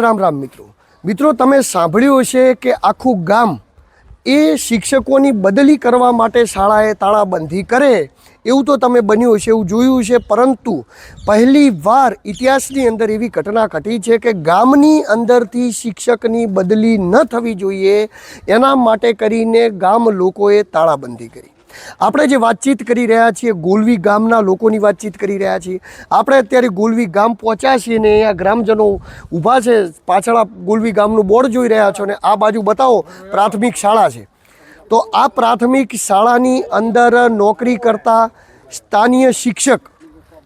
રામ રામ મિત્રો. મિત્રો, તમે સાંભળ્યું હશે કે આખું ગામ એ શિક્ષકોની બદલી કરવા માટે શાળાએ તાળાબંધી કરે. એવું તો તમે બન્યું હશે, એવું જોયું છે પરંતુ પહેલી વાર ઇતિહાસની અંદર એવી ઘટના ઘટી છે કે ગામની અંદરથી શિક્ષકની બદલી ન થવી જોઈએ. એના માટે કરીને ગામ લોકોએ તાળાબંધી કરી. આપણે જે વાતચીત કરી રહ્યા છીએ, ગોલવી ગામના લોકોની વાતચીત કરી રહ્યા છીએ. આપણે અત્યારે ગોલવી ગામ પહોંચ્યા છીએ ને અહીંયા ગ્રામજનો ઊભા છે, પાછળ ગોલવી ગામનું બોર્ડ જોઈ રહ્યા છો ને આ બાજુ બતાવો, પ્રાથમિક શાળા છે. તો આ પ્રાથમિક શાળાની અંદર નોકરી કરતા સ્થાનીય શિક્ષક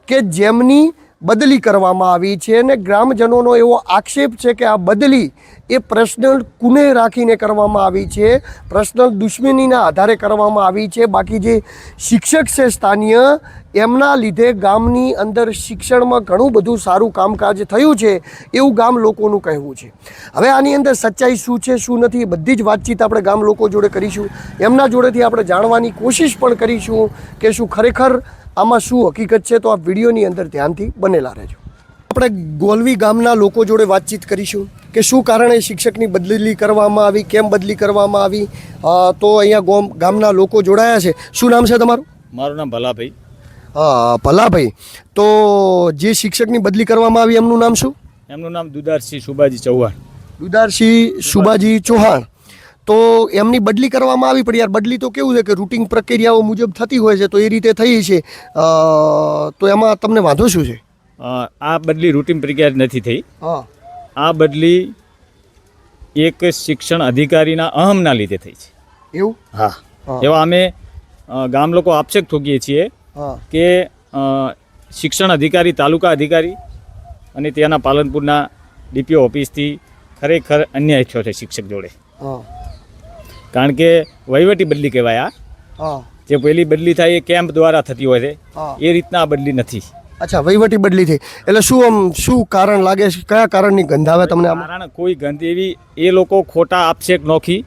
કે જેમની બદલી કરવામાં આવી છે અને ગ્રામજનોનો એવો આક્ષેપ છે કે આ બદલી એ પર્સનલ કુને રાખીને કરવામાં આવી છે? પર્સનલ દુશ્મનીના આધારે કરવામાં આવી છે. બાકી જે શિક્ષક છે સ્થાનીય, એમના લીધે ગામની અંદર શિક્ષણમાં ઘણું બધું સારું કામકાજ થયું છે એવું ગામ લોકોનું કહેવું છે. હવે આની અંદર સચ્ચાઈ શું છે, શું નથી, એ બધી જ વાતચીત આપણે ગામ લોકો જોડે કરીશું. એમના જોડેથી આપણે જાણવાની કોશિશ પણ કરીશું કે શું ખરેખર આમાં શું હકીકત છે, તો આ વિડીયોની અંદર ધ્યાનથી બનેલા રહેજો. આપણે ગોલવી ગામના લોકો જોડે વાતચીત કરીશું કે શું કારણે શિક્ષકની બદલી કરવામાં આવી કેમ બદલી કરવામાં આવી? તો અહીંયા ગોમ ગામના લોકો જોડાયા છે. શું નામ છે તમારું? મારું નામ ભલાભાઈ. હા ભલાભાઈ. તો જે શિક્ષકની બદલી કરવામાં આવી એમનું નામ શું? એમનું નામ દુદારસિંહ સુભાજી ચૌહાણ. દુદારસિંહ સુભાજી ચૌહાણ. તો એમની બદલી કરવામાં આવી પણ યાર બદલી તો કેવું છે કે રૂટિન પ્રક્રિયાઓ મુજબ થતી હોય છે તો એ રીતે થઈ છે. તો એમાં તમને વાંધો શું છે? આ બદલી રૂટીન પ્રક્રિયા નથી થઈ. આ બદલી એક શિક્ષણ અધિકારીના અહમના લીધે થઈ છે. એવું? હા. એવા અમે ગામ લોકો આક્ષેપ ઠોકીએ છીએ કે શિક્ષણ અધિકારી તાલુકા અધિકારી અને ત્યાંના પાલનપુરના ડીપીઓ ઓફિસથી ખરેખર અન્યાય થયો છે શિક્ષક જોડે. કારણ કે વહીવટી બદલી કહેવાય આ. જે પહેલી બદલી થાય એ કેમ્પ દ્વારા થતી હોય છે. એ રીતના આ બદલી નથી. અચ્છા વહીવટી બદલી થઈ. એટલે શું આમ શું કારણ લાગે છે? કયા કારણની ગંધ આવે તમને કારણ કોઈ ગંધ એવી એ લોકો ખોટા આક્ષેપ નોખી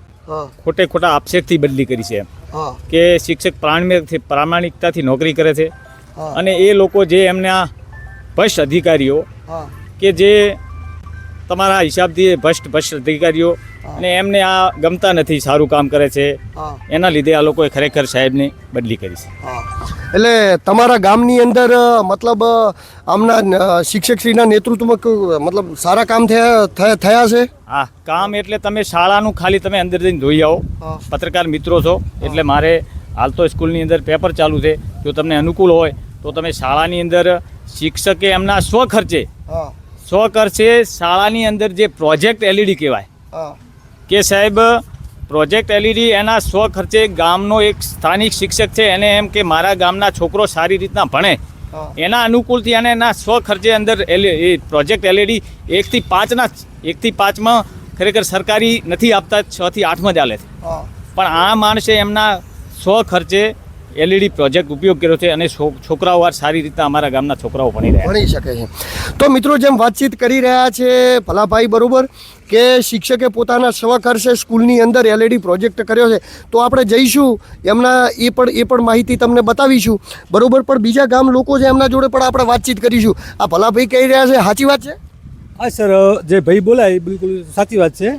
ખોટે ખોટા આક્ષેપથી બદલી કરી છે એમ. કે શિક્ષક પ્રાણમેથી પ્રામાણિકતાથી નોકરી કરે છે. અને એ લોકો જે એમના ભ્રષ્ટ અધિકારીઓ કે જે તમારા હિસાબથી ભ્રષ્ટ ભ્રષ્ટ અધિકારીઓ અને એમને આ ગમતા નથી સારું કામ કરે છે. એના લીધે આ લોકોએ ખરેખર સાહેબને બદલી કરી છે. એટલે તમારા ગામની અંદર મતલબ આમના શિક્ષકશ્રીના નેતૃત્વમાં મતલબ સારા કામ થયા થયા- થયા છે? હા કામ એટલે તમે શાળાનું ખાલી તમે અંદર જઈને જોઈ આવો. પત્રકાર મિત્રો છો એટલે મારે હાલ તો સ્કૂલની અંદર પેપર ચાલુ છે. જો તમને અનુકૂળ હોય તો તમે શાળાની અંદર શિક્ષકે એમના સ્વખર્ચે હા કરશે શાળાની અંદર જે પ્રોજેક્ટ એલઈડી કહેવાય. કે સાહેબ પ્રોજેક્ટ એલઈડી એના સ્વ ખર્ચે ગામનો એક સ્થાનિક શિક્ષક છે એને એમ કે મારા ગામના છોકરો સારી રીતના ભણે. એના અનુકૂળથી અને એના સ્વ ખર્ચે અંદર એલ એ પ્રોજેક્ટ એલઈડી એકથી પાંચના એકથી પાંચમાં ખરેખર સરકારી નથી આપતા છથી આઠમાં ચાલે છે. પણ આ માણસે એમના સ્વખર્ચે એલઈડી પ્રોજેક્ટ ઉપયોગ કર્યો છે અને છોકરાઓ આ સારી રીતે અમારા ગામના છોકરાઓ ભણી રહ્યા ભણી શકે છે. તો મિત્રો જેમ વાતચીત કરી રહ્યા છે ભલાભાઈ બરોબર કે શિક્ષકે પોતાના સ્વખર્ચે સ્કૂલની અંદર એલઈડી પ્રોજેક્ટ કર્યો છે તો આપણે જઈશું એમના એ પણ એ પણ માહિતી તમને બતાવીશું. બરોબર પણ બીજા ગામ લોકો છે એમના જોડે પણ આપણે વાતચીત કરીશું. આ ભલાભાઈ કહી રહ્યા છે સાચી વાત છે? હા સર જે ભાઈ બોલાય એ બિલકુલ સાચી વાત છે.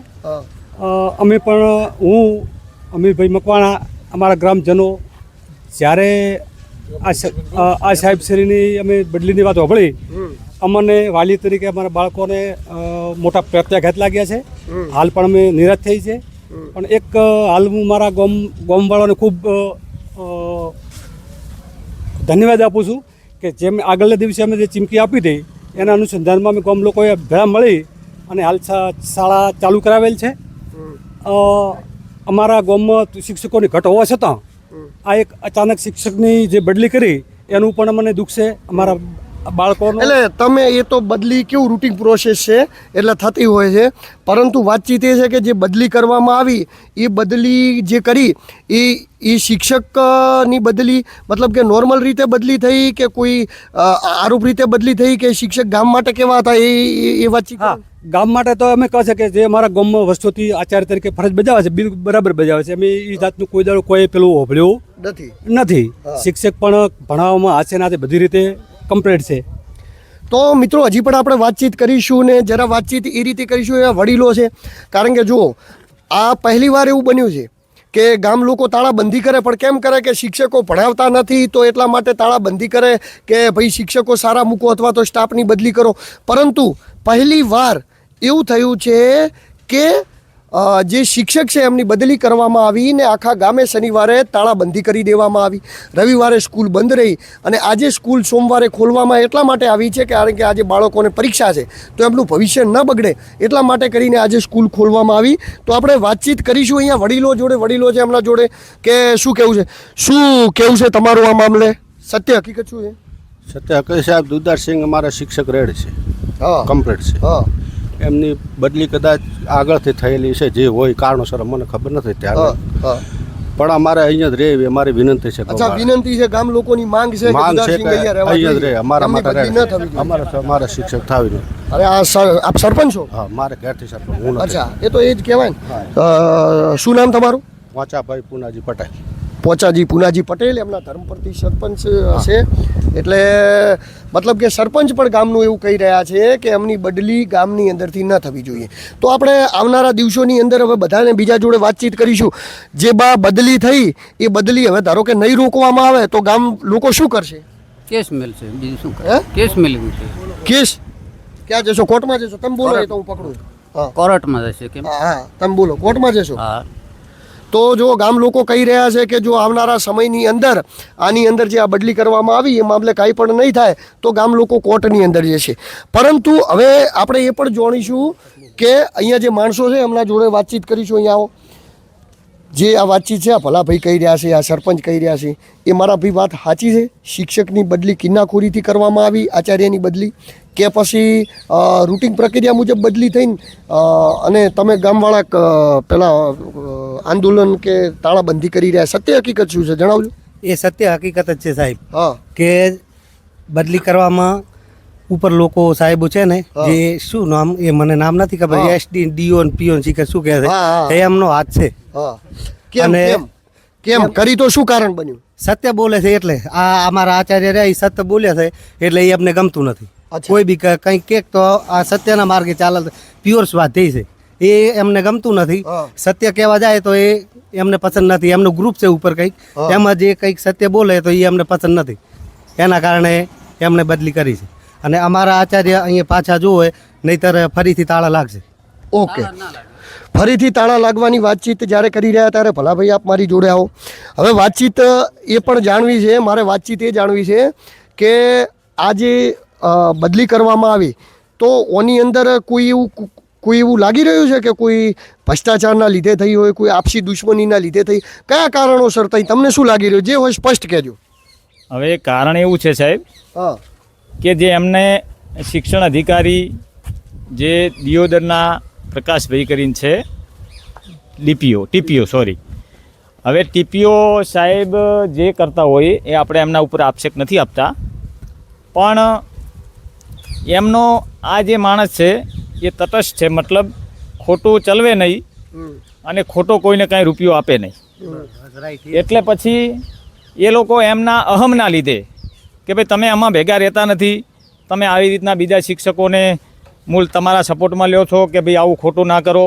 અમે પણ હું અમીરભાઈ મકવાણા અમારા ગ્રામજનો જ્યારે આ સ- અ, આ સાહેબશ્રીની અમે બદલીની વાત સાંભળી અમને વાલી તરીકે અમારા બાળકોને મોટા પ્રત્યાઘાત લાગ્યા છે. હાલ પણ અમે નિરાશ થઈ છે. પણ એક હાલ હું મારા ગોમ ગોમવાળાને ખૂબ ધન્યવાદ આપું છું કે જેમ આગળના દિવસે અમે જે ચીમકી આપી હતી એના અનુસંધાનમાં અમે ગામ લોકોએ ભેળા મળી અને હાલ શાળા ચાલુ કરાવેલ છે. અમારા ગામમાં શિક્ષકોની ઘટ હોવા છતાં આ એક અચાનક શિક્ષકની જે બદલી કરી એનું પણ મને દુઃખ છે. અમારા બાળકોનું એટલે તમે એ તો બદલી કેવું રૂટિન પ્રોસેસ છે? એટલે થતી હોય છે. પરંતુ વાતચીત એ છે કે જે બદલી કરવામાં આવી એ બદલી જે કરી એ એ શિક્ષકની બદલી મતલબ કે નોર્મલ રીતે બદલી થઈ કે કોઈ આરોપ રીતે બદલી થઈ કે શિક્ષક ગામ માટે કેવા હતા એ એ- વાતચીત હા ગામ માટે તો અમે કહે છે કે જે અમારા ગામમાં વર્ષોથી આચાર્ય તરીકે ફરજ બજાવે છે બરાબર બજાવે છે. અમે એ જાતનું કોઈ દાડો કોઈ પેલું હોભળ્યું નથી. નથી. શિક્ષક પણ ભણાવવામાં હાથે નાથે બધી રીતે કમ્પ્લીટ છે. તો મિત્રો, હજી પણ આપણે વાતચીત કરીશું ને જરા વાતચીત એ રીતે કરીશું એ વડીલો છે. કારણ કે જુઓ, આ પહેલી વાર એવું બન્યું છે કે ગામ લોકો તાળાબંધી કરે, પણ કેમ કરે કે શિક્ષકો ભણાવતા નથી, તો એટલા માટે તાળાબંધી કરે કે ભાઈ શિક્ષકો સારા મૂકો અથવા તો સ્ટાફની બદલી કરો. પરંતુ પહેલી વાર એવું થયું છે કે જે શિક્ષક છે એમની બદલી કરવામાં આવી ને આખા ગામે શનિવારે તાળાબંધી કરી દેવામાં આવી. રવિવારે સ્કૂલ બંધ રહી અને આજે સ્કૂલ સોમવારે ખોલવામાં એટલા માટે આવી છે કારણ કે આજે બાળકોને પરીક્ષા છે તો એમનું ભવિષ્ય ન બગડે એટલા માટે કરીને આજે સ્કૂલ ખોલવામાં આવી. તો આપણે વાતચીત કરીશું અહીંયા વડીલો જોડે વડીલો છે એમના જોડે કે શું કેવું છે? શું કેવું છે તમારું આ મામલે? સત્ય હકીકત શું છે? સત્ય હકીકત સાહેબ દુધારસિંહ અમારા શિક્ષક રેડ છે. હા. કમ્પ્લીટ છે. હા. એમની બદલી કદાચ આગળથી થયેલી છે જે હોય કારણોસર મને ખબર નથી ત્યારે. પણ અમારે અહીંયા જ રહે એવી અમારી વિનંતી છે અચ્છા વિનંતી છે ગામ લોકોની માંગ છે માંગ છે કે અહીંયા જ રહે અમારા માટે. અમારા અમારા શિક્ષક થાવી અરે આ આપ સરપંચ છો? હા મારે ઘેરથી સરપંચ હું અચ્છા એ તો એ જ કહેવાય ને. શું નામ તમારું? વાંચાભાઈ પુનાજી પટેલ. પોચાજી પુનાજી પટેલ એમના ધર્મપતિ સરપંચ હશે એટલે મતલબ કે સરપંચ પણ ગામનું એવું કહી રહ્યા છે કે એમની બદલી ગામની અંદરથી ન થવી જોઈએ. તો આપણે આવનારા દિવસોની અંદર હવે બધાને બીજા જોડે વાતચીત કરીશું. જે બા બદલી થઈ એ બદલી હવે ધારો કે નહીં રોકવામાં આવે તો ગામ લોકો શું કરશે? કેસ મેલશે બીજું શું કેસ મેળવ્યું છે. કેસ? ક્યાં જશો? કોર્ટમાં જશો? તમે બોલો તો હું પકડું. કોર્ટમાં જશે કેમ? હા. તમે બોલો કોર્ટમાં જશો? હા. તો જો ગામ લોકો કહી રહ્યા છે કે જો આવનારા સમયની અંદર આની અંદર જે આ બદલી કરવામાં આવી, એ મામલે કાંઈ પણ નહીં થાય, તો ગામ લોકો કોર્ટની અંદર જશે પરંતુ હવે આપણે એ પણ જાણીશું કે અહીંયા જે માણસો છે, એમના જોડે વાતચીત કરીશું અહીંયા આવો. જે આ વાતચીત છે, આ ભલાભાઈ કહી રહ્યા છે, આ સરપંચ કહી રહ્યા છે, એ મારા ભાઈ વાત સાચી છે. શિક્ષકની બદલી કિન્નાખોરીથી કરવામાં આવી, આચાર્યની બદલી, કે પછી રૂટિંગ પ્રક્રિયા મુજબ બદલી થઈને અને તમે ગામવાળા પહેલાં આંદોલન કે તાળાબંધી કરી રહ્યા? સત્ય હકીકત શું છે? જણાવજો. એ સત્ય હકીકત જ છે સાહેબ હા. કે બદલી કરવામાં ઉપર લોકો સાહેબો છે ને. જે શું નામ એ મને નામ નથી ખબર એસ એસડી ડીઓ પીઓ કે શું કહે. છે? એ એમનો હાથ છે. કેમ અને- કેમ? કરી તો શું કારણ બન્યું? સત્ય બોલે છે એટલે આ અમારા આચાર્ય રહ્યા એ સત્ય બોલ્યા છે એટલે એ અમને ગમતું નથી. કોઈ બી કંઈ કંઈક કેક તો આ સત્યના માર્ગે ચાલે પ્યોર સ્વાધ્યાય છે. એ એમને ગમતું નથી. સત્ય કહેવા જાય તો એ એમને પસંદ નથી. એમનું ગ્રુપ છે ઉપર કંઈક. એમાં જે કંઈક સત્ય બોલે તો એ એમને પસંદ નથી. એના કારણે એમને બદલી કરી છે. અને અમારા આચાર્ય અહીંયા પાછા જોવે નહીતર ફરીથી તાળા લાગશે. ઓકે. ફરીથી તાળા લાગવાની વાતચીત જ્યારે કરી રહ્યા ત્યારે ભલાભાઈ આપ મારી જોડે આવો. હવે વાતચીત એ પણ જાણવી છે મારે વાતચીત એ જાણવી છે કે આ જે બદલી કરવામાં આવી તો ઓની અંદર કોઈ એવું કોઈ એવું લાગી રહ્યું છે કે કોઈ ભ્રષ્ટાચારના લીધે થઈ હોય કોઈ આપસી દુશ્મનીના લીધે થઈ? કયા કારણોસર થઈ? તમને શું લાગી રહ્યું? જે હોય સ્પષ્ટ કહેજો. હવે કારણ એવું છે સાહેબ હા. કે જે એમને શિક્ષણ અધિકારી જે દિયોદરના પ્રકાશભાઈ કરીને છે ડીપીઓ ટીપીઓ સોરી હવે ટીપીઓ સાહેબ જે કરતા હોય એ આપણે એમના ઉપર આક્ષેપ નથી આપતા. પણ એમનો આ જે માણસ છે એ તટસ્થ છે. મતલબ ખોટું ચલવે નહીં અને ખોટો કોઈને કાંઈ રૂપિયો આપે નહીં. એટલે પછી એ લોકો એમના અહમના લીધે કે ભાઈ તમે આમાં ભેગા રહેતા નથી તમે આવી રીતના બીજા શિક્ષકોને મૂળ તમારા સપોર્ટમાં લ્યો છો કે ભાઈ આવું ખોટું ના કરો.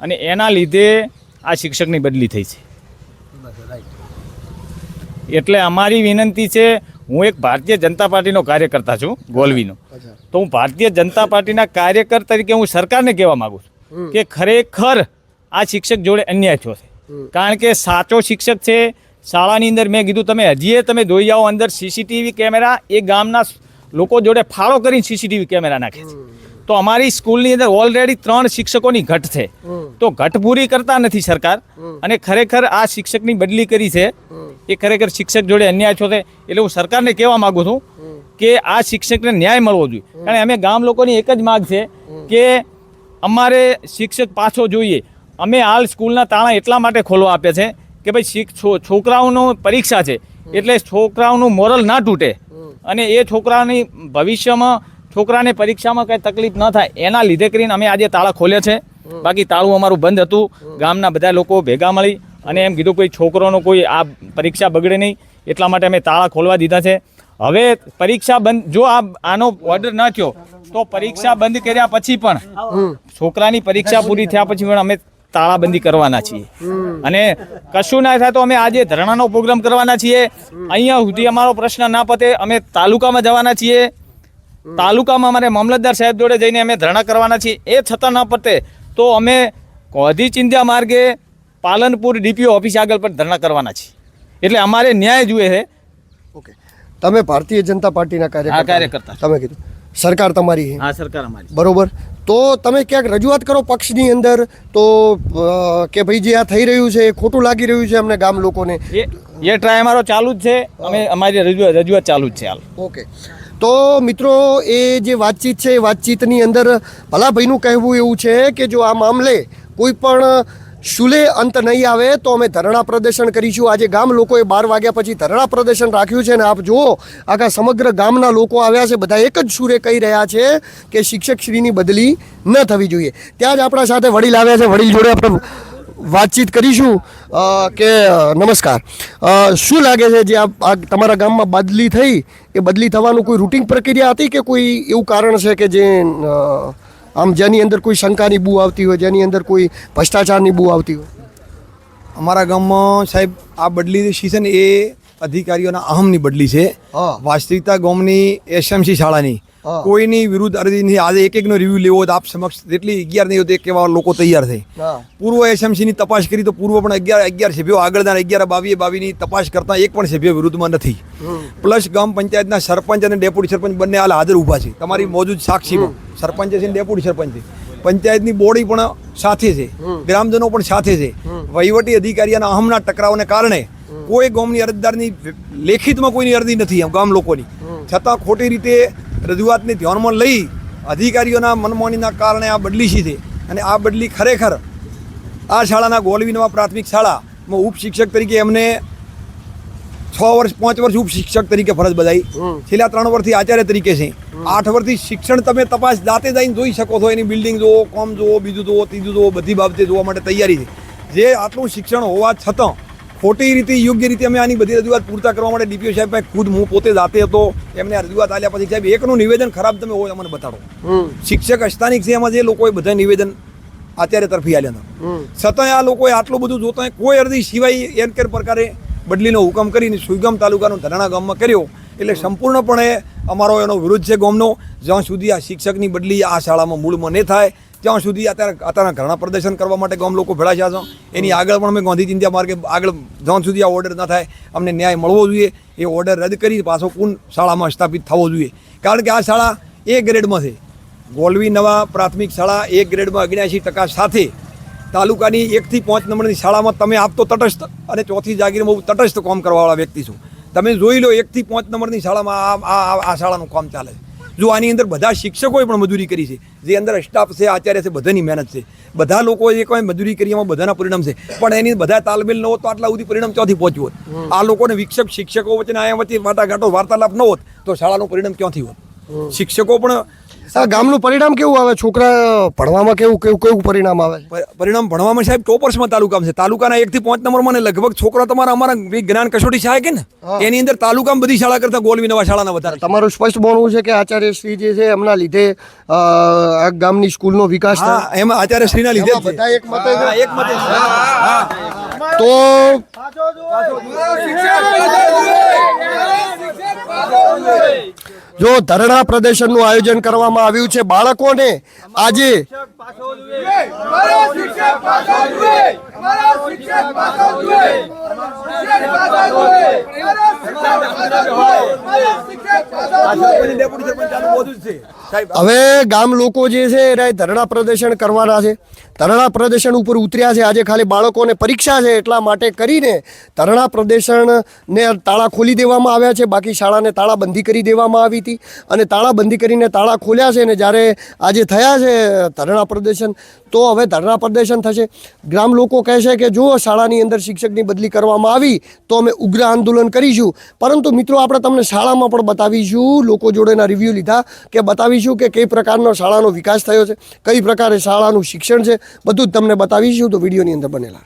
અને એના લીધે આ શિક્ષકની બદલી થઈ છે. એટલે અમારી વિનંતી છે હું એક ભારતીય જનતા પાર્ટીનો કાર્યકર્તા છું ગોલવીનો. તો હું ભારતીય જનતા પાર્ટીના કાર્યકર તરીકે હું સરકારને કહેવા માગું છું કે ખરેખર આ શિક્ષક જોડે અન્યાય થયો છે. કારણ કે સાચો શિક્ષક છે શાળાની અંદર મેં કીધું તમે હજીએ તમે જોઈ આવો અંદર સીસીટીવી કેમેરા એ ગામના લોકો જોડે ફાળો કરીને સીસીટીવી કેમેરા નાખે છે. તો અમારી સ્કૂલની અંદર ઓલરેડી ત્રણ શિક્ષકોની ઘટ છે. તો ઘટ પૂરી કરતા નથી સરકાર અને ખરેખર આ શિક્ષકની બદલી કરી છે. એ ખરેખર શિક્ષક જોડે અન્યાય છો છે એટલે હું સરકારને કહેવા માંગુ છું કે આ શિક્ષકને ન્યાય મળવો જોઈએ. કારણ અમે ગામ લોકોની એક જ માગ છે કે અમારે શિક્ષક પાછો જોઈએ. અમે હાલ સ્કૂલના તાળા એટલા માટે ખોલવા આપ્યા છે કે ભાઈ શિક છો- છોકરાઓનો પરીક્ષા છે. એટલે છોકરાઓનું મોરલ ના તૂટે. અને એ છોકરાની ભવિષ્યમાં છોકરાને પરીક્ષામાં કંઈ તકલીફ ન થાય એના લીધે કરીને અમે આજે તાળા ખોલ્યા છે. બાકી તાળું અમારું બંધ હતું. ગામના બધા લોકો ભેગા મળી અને એમ કીધું કોઈ છોકરોનો કોઈ આ પરીક્ષા બગડે નહીં એટલા માટે અમે તાળા ખોલવા દીધા છે. હવે પરીક્ષા બંધ જો આ આનો ઓર્ડર ન થયો તો પરીક્ષા બંધ કર્યા પછી પણ છોકરાની પરીક્ષા પૂરી થયા પછી પણ અમે તાળાબંધી કરવાના છીએ. અને કશું ના થાય તો અમે આજે ધરણાનો પ્રોગ્રામ કરવાના છીએ. અહીંયા સુધી અમારો પ્રશ્ન ના પતે અમે તાલુકામાં જવાના છીએ. તાલુકામાં અમારે મામલતદાર સાહેબ જોડે જઈને અમે ધરણા કરવાના છીએ. એ છતાં ન પતે તો અમે કોધી ચિંધ્યા માર્ગે પાલનપુર ડીપીઓ ઓફિસ આગળ પણ ધરણા કરવાના છે. એટલે અમારે ન્યાય જોઈએ છે. ઓકે. તમે ભારતીય જનતા પાર્ટીના કાર્યકર્તા. કાર્યકર્તા. તમે કીધું. સરકાર તમારી હા સરકાર અમારી બરોબર. તો તમે ક્યાંક રજૂઆત કરો પક્ષની અંદર તો કે ભાઈ જે આ થઈ રહ્યું છે એ ખોટું લાગી રહ્યું છે અમને ગામ લોકોને? એ એ ટ્રાય અમારો ચાલુ જ છે. અમે અમારી રજૂઆત રજૂઆત ચાલુ જ છે હાલ. ઓકે. તો મિત્રો એ જે વાતચીત છે એ વાતચીતની અંદર ભલાભાઈનું કહેવું એવું છે કે જો આ મામલે કોઈ પણ શુલે અંત નહીં આવે તો અમે ધરણા પ્રદર્શન કરીશું. આજે ગામ લોકોએ બાર વાગ્યા પછી ધરણા પ્રદર્શન રાખ્યું છે ને આપ જુઓ, આખા સમગ્ર ગામના લોકો આવ્યા છે. બધા એક જ સુરે કહી રહ્યા છે કે શિક્ષકશ્રીની બદલી ન થવી જોઈએ. ત્યાં જ આપણા સાથે વડીલ આવ્યા છે. વડીલ જોડે આપણે વાતચીત કરીશું. કે, નમસ્કાર. શું લાગે છે જે આ તમારા ગામમાં બદલી થઈ? એ બદલી થવાનું કોઈ રૂટિન પ્રક્રિયા હતી કે કોઈ એવું કારણ છે કે જે આમ જેની અંદર કોઈ શંકાની બૂ આવતી હોય જેની અંદર કોઈ ભ્રષ્ટાચારની બૂ આવતી હોય અમારા ગામમાં સાહેબ આ બદલી છે ને એ અધિકારીઓના અહમની બદલી છે. વાસ્તવિકતા ગામની એસએમસી શાળાની. કોઈની વિરુદ્ધ અરજી નહીં. આજે એક એકનો રિવ્યુ લેવો તો આપ સમક્ષ જેટલી અગિયાર નહીં હોય તો એક કેવા લોકો તૈયાર હા. પૂર્વ એસએમસીની તપાસ કરી તો પૂર્વ પણ અગિયાર અગિયાર સભ્યો આગળના અગિયાર બાવીએ બાવીની તપાસ કરતા એક પણ સભ્ય વિરુદ્ધમાં નથી. પ્લસ ગ્રામ પંચાયતના સરપંચ અને ડેપ્યુટી સરપંચ બંને હાલ હાજર ઊભા છે. તમારી મોજૂદ સાક્ષીમાં સરપંચ છે ડેપુટી ડેપ્યુટી સરપંચ છે. પંચાયતની બોડી પણ સાથે છે. ગ્રામજનો પણ સાથે છે. વહીવટી અધિકારી અને અહમના ટકરાવને કારણે કોઈ ગામની અરજદારની લેખિતમાં કોઈની અરજી નથી ગામ લોકોની. છતાં ખોટી રીતે રજૂઆતને ધ્યાનમાં લઈ અધિકારીઓના મનમાનીના કારણે આ બદલી છે અને આ બદલી ખરેખર આ શાળાના ગોલવીનવા પ્રાથમિક શાળામાં ઉપશિક્ષક તરીકે એમને છ વર્ષ પાંચ વર્ષ ઉપશિક્ષક તરીકે ફરજ બજાવી. છેલ્લા ત્રણ વર્ષથી આચાર્ય તરીકે છે. આઠ વર્ષથી શિક્ષણ તમે તપાસ જાતે જઈને જોઈ શકો છો. એની બિલ્ડિંગ જુઓ કોમ જુઓ બીજું જુઓ ત્રીજું જુઓ બધી બાબતે જોવા માટે તૈયારી છે. જે આટલું શિક્ષણ હોવા છતાં ખોટી રીતે યોગ્ય રીતે અમે આની બધી રજૂઆત પૂરતા કરવા માટે ડીપીઓ સાહેબ ખુદ હું પોતે જાતે હતો. એમને રજૂઆત આલ્યા પછી સાહેબ એકનું નિવેદન ખરાબ તમે હોય અમને બતાડો. શિક્ષક અસ્થાનિક છે એમાં જે લોકોએ બધા નિવેદન અત્યારે તરફી આલ્યા હતા. છતાંય આ લોકોએ આટલું બધું જોતા કોઈ અરજી સિવાય એમ કે પ્રકારે બદલીનો હુકમ કરીને સુઈગામ તાલુકાનો ધરાણા ગામમાં કર્યો. એટલે સંપૂર્ણપણે અમારો એનો વિરોધ છે ગામનો. જ્યાં સુધી આ શિક્ષકની બદલી આ શાળામાં મૂળમાં નહીં થાય ત્યાં સુધી અત્યારે અત્યારે ઘણા પ્રદર્શન કરવા માટે ગામ લોકો ભેળા છે એની આગળ પણ અમે ગાંધી ચિંતા માર્ગે આગળ જ્યાં સુધી આ ઓર્ડર ના થાય અમને ન્યાય મળવો જોઈએ. એ ઓર્ડર રદ કરી પાછો પૂર્ણ શાળામાં સ્થાપિત થવો જોઈએ. કારણ કે આ શાળા એ ગ્રેડમાં છે. ગોલવી નવા પ્રાથમિક શાળા એ ગ્રેડમાં અગિયાસી ટકા સાથે તાલુકાની એકથી પાંચ નંબરની શાળામાં તમે આપતો તટસ્થ અને ચોથી જાગીરમાં બહુ તટસ્થ કામ કરવાવાળા વ્યક્તિ છો. તમે જોઈ લો એકથી પાંચ નંબરની શાળામાં આ આ શાળાનું કામ ચાલે છે. જો આની અંદર બધા શિક્ષકોએ પણ મજૂરી કરી છે જે અંદર સ્ટાફ છે આચાર્ય છે બધાની મહેનત છે. બધા લોકોએ કોઈ મજૂરી કરી એમાં બધાના પરિણામ છે. પણ એની બધા તાલમેલ ન હોત તો આટલા સુધી પરિણામ ક્યાંથી પહોંચ્યું હોત? આ લોકોને વિક્ષક શિક્ષકો વચ્ચે આયા વચ્ચે વાટાઘાટો વાર્તાલાપ ન હોત તો શાળાનું પરિણામ ક્યાંથી હોત? શિક્ષકો પણ આ ગામનું પરિણામ કેવું આવે? છોકરા ભણવામાં કેવું કેવું કેવું પરિણામ આવે છે? પરિણામ ભણવામાં સાહેબ ટોપર્સમાં તાલુકામાં છે. તાલુકાના એકથી પાંચ નંબરમાં ને લગભગ છોકરા તમારા અમારા જ્ઞાન કસોટી સહાય કે ને? એની અંદર તાલુકામાં બધી શાળા કરતા ગોલવી નવા શાળાના વધારે તમારું સ્પષ્ટ બોલવું છે કે આચાર્ય શ્રી જે છે એમના લીધે આ ગામની સ્કૂલનો વિકાસ થાય? એમાં આચાર્ય શ્રીના લીધે. બધા એક મતે એક મતે. તો જો ધરણા પ્રદર્શનનું આયોજન કરવામાં આવ્યું છે બાળકોને આજે સરપંચ, ડેપ્યુટી સરપંચ ચાલુ બધું શિક્ષક પાછો જોઈએ હવે ગામ લોકો જે છે એ ધરણા પ્રદર્શન કરવાના છે. ધરણા પ્રદર્શન ઉપર ઉતર્યા છે. આજે ખાલી બાળકોને પરીક્ષા છે એટલા માટે કરીને ધરણા પ્રદર્શનને તાળા ખોલી દેવામાં આવ્યા છે. બાકી શાળાને તાળાબંધી કરી દેવામાં આવી હતી. અને તાળાબંધી કરીને તાળા ખોલ્યા છે અને જ્યારે આજે થયા છે ધરણા પ્રદર્શન તો હવે ધરણા પ્રદર્શન થશે. ગ્રામ લોકો કહે છે કે જો શાળાની અંદર શિક્ષકની બદલી કરવામાં આવી, તો અમે ઉગ્ર આંદોલન કરીશું. પરંતુ મિત્રો, આપણે તમને શાળામાં પણ બતાવીશું, લોકો જોડેના રિવ્યૂ લીધા કે બતાવીશું કે કઈ પ્રકારનો શાળાનો વિકાસ થયો છે, કઈ પ્રકારે શાળાનું શિક્ષણ છે, બધું જ તમને બતાવીશું. તો વિડીયોની અંદર બનેલા